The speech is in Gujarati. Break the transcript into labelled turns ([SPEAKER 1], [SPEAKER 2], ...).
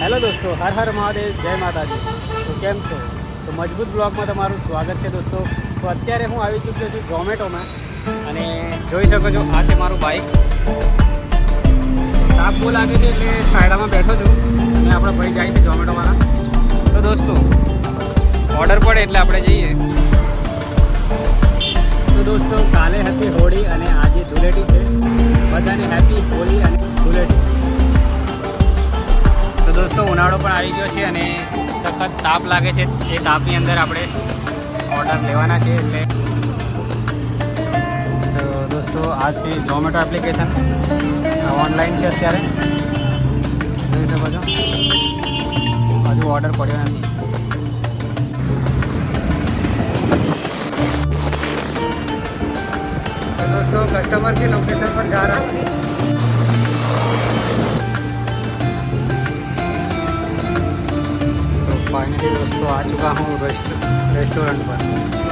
[SPEAKER 1] હેલો દોસ્તો, હર હર મહાદેવ, જય માતાજી. તો કેમ છો? તો મજબૂત બ્લોગમાં તમારું સ્વાગત છે દોસ્તો. તો અત્યારે હું આવી ચૂક્યો છું ઝોમેટોમાં અને જોઈ શકો છો, આ છે મારું બાઇક તાપ બહુ લાગે છે એટલે છાયડામાં બેઠો છું અને આપણા ભાઈ જાય છે ઝોમેટોવાળા. તો દોસ્તો ઓર્ડર પડે એટલે આપણે જઈએ. તો દોસ્તો, કાલે હતી હોળી અને આજે ધૂળેટી છે. બધાને હેપી હોળી અને તો ઉનાળો પણ આવી ગયો છે અને સખત તાપ લાગે છે. એ તાપની અંદર આપણે ઓર્ડર લેવાના છે એટલે. તો દોસ્તો, આ છે ઝોમેટો એપ્લિકેશન ઓનલાઈન છે અત્યારે. જોઈ શકો છો. હજુ ઓર્ડર પડ્યો નથી. દોસ્તો કસ્ટમર કે લોકેશન પર જા રહા जा रहा हूँ तो फाइनली दोस्तों आ चुका हूँ रेस्ट रेस्टोरेंट पर